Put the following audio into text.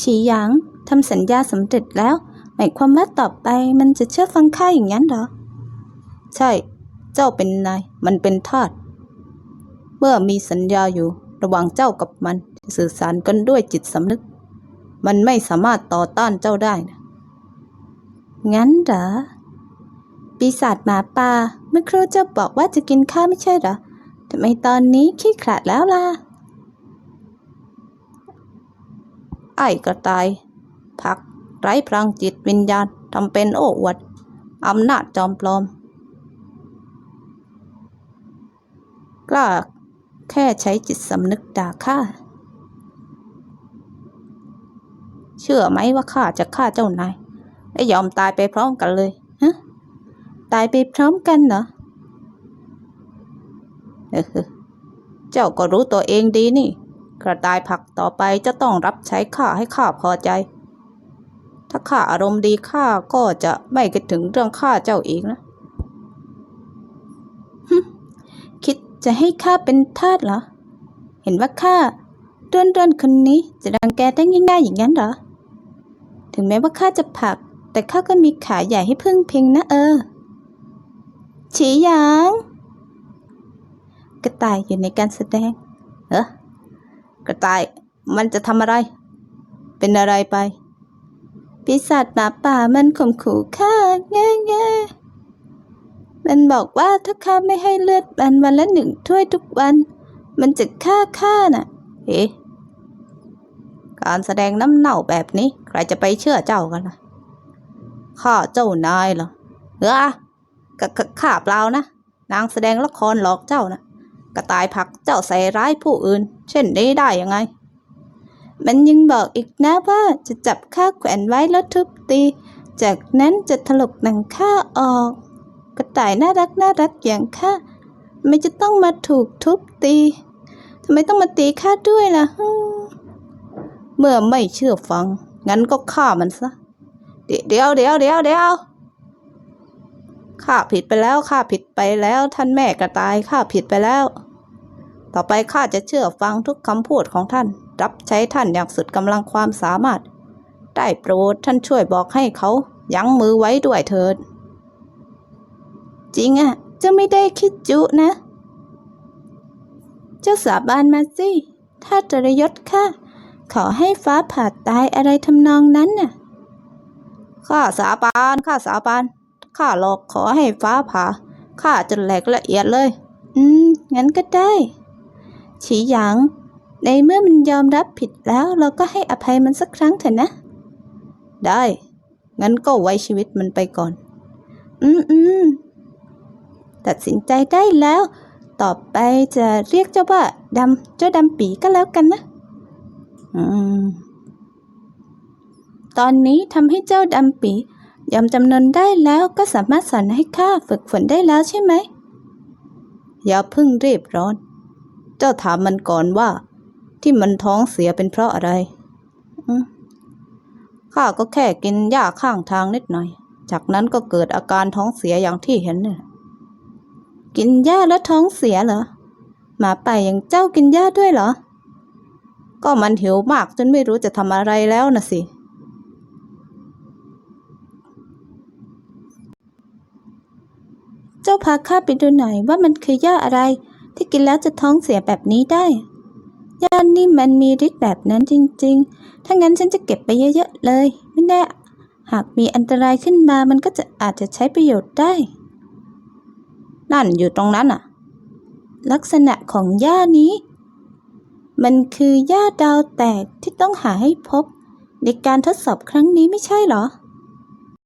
ฉีหยางทำสัญญาสำเร็จแล้ว หมายความว่าต่อไปมันจะเชื่อฟังข้าอย่างนั้นเหรอ ใช่ เจ้าเป็นนาย มันเป็นทาส เมื่อมีสัญญาอยู่ระหว่างเจ้ากับมันสื่อสารกันด้วยจิตสำนึก มันไม่สามารถต่อต้านเจ้าได้นะงั้นเหรอ ปีศาจหมาป่าเมื่อครู่เจ้าบอกว่าจะกินข้าไม่ใช่เหรอทำไมตอนนี้ขี้ขลาดแล้วล่ะ ไอ้กระต่ายพักไร้พลังจิตวิญญาณทำเป็นโอ้อวดอำนาจจอมปลอม กล้าแค่ใช้จิตสำนึกด่าข้าเชื่อไหมว่าข้าจะฆ่าเจ้านายและยอมตายไปพร้อมกันเลยฮะตายไปพร้อมกันเหรอเออเจ้าก็รู้ตัวเองดีนี่ กระต่ายผักต่อไปจะต้องรับใช้ข้าให้ข้าพอใจ ถ้าข้าอารมณ์ดีข้าก็จะไม่คิดถึงเรื่องข้าเจ้าอีกนะฮึคิดจะให้ข้าเป็นทาสเหรอ เห็นว่าข้าด้วนด้วนคนนี้จะรังแกได้ง่ายๆอย่างนั้นเหรอ ถึงแม้ว่าข้าจะผัก แต่ข้าก็มีขาใหญ่ให้พึ่งพิงนะเออ ฉีหยาง กระต่ายอยู่ในการแสดง เออ กระต่ายมันจะทำอะไร เป็นอะไรไป ปีศาจหมาป่ามันข่มขู่ข้าแง่แง่มันบอกว่าถ้าข้าไม่ให้เลือดมันวันละหนึ่งถ้วยทุกวัน มันจะฆ่าข้าน่ะ เอ๊ะการแสดงน้ำเน่าแบบนี้ ใครจะไปเชื่อเจ้ากันล่ะข้าเจ้านายเหรอเออกะกะข้าเปล่านะ นางแสดงละครหลอกเจ้านะ กระต่ายผักเจ้าใส่ร้ายผู้อื่น เช่นนี้ได้ยังไง มันยังบอกอีกนะว่าจะจับข้าแขวนไว้แล้วทุบตี จากนั้นจะถลกหนังข้าออก กระต่ายน่ารักน่ารักอย่างข้าไม่จะต้องมาถูกทุบตีทำไมต้องมาตีข้าด้วยล่ะเมื่อไม่เชื่อฟัง งั้นก็ฆ่ามันซะ เดี๋ยวเดี๋ยวเดี๋ยวเดี๋ยวเดี๋ยวข้าผิดไปแล้วข้าผิดไปแล้ว ท่านแม่กระต่ายข้าผิดไปแล้ว ต่อไปข้าจะเชื่อฟังทุกคำพูดของท่าน รับใช้ท่านอย่างสุดกำลังความสามารถ ได้โปรดท่านช่วยบอกให้เขายั้งมือไว้ด้วยเถิด จริงอะเจ้าไม่ได้คิดจุนะ เจ้าสาบานมาสิ ถ้าจรยศข้าขอให้ฟ้าผ่าตายอะไรทำนองนั้นน่ะ ข้าสาบานข้าสาบานข้าหลอกขอให้ฟ้าผ่าข้าจะแหลกละเอียดเลย อืม งั้นก็ได้ ฉีหยาง ในเมื่อมันยอมรับผิดแล้วเราก็ให้อภัยมันสักครั้งเถอะนะ ได้ งั้นก็ไว้ชีวิตมันไปก่อน อืมอืมตัดสินใจได้แล้ว ต่อไปจะเรียกเจ้าว่าดำเจ้าดำปีก็แล้วกันนะ อืม ตอนนี้ทำให้เจ้าดำปียอมจำนนได้แล้วก็สามารถสอนให้ข้าฝึกฝนได้แล้วใช่ไหมอย่าเพิ่งรีบร้อน เจ้าถามมันก่อนว่า ที่มันท้องเสียเป็นเพราะอะไรข้าก็แค่กินหญ้าข้างทางนิดหน่อย จากนั้นก็เกิดอาการท้องเสียอย่างที่เห็นเนี่ยกินหญ้าแล้วท้องเสียเหรอหมาป่าอย่างเจ้ากินหญ้าด้วยเหรอ ก็มันหิวมากจนไม่รู้จะทำอะไรแล้วนะสิ เจ้าพาข้าไปดูหน่อยว่ามันคือหญ้าอะไร ที่กินแล้วจะท้องเสียแบบนี้ได้หญ้านี่มันมีฤทธิ์แบบนั้นจริง ๆ ถ้างั้นฉันจะเก็บไปเยอะๆเลย ไม่แน่ หากมีอันตรายขึ้นมามันก็จะอาจจะใช้ประโยชน์ได้ นั่นอยู่ตรงนั้นอะลักษณะของหญ้านี้ มันคือหญ้าดาวแตกที่ต้องหาให้พบ ในการทดสอบครั้งนี้ไม่ใช่เหรอ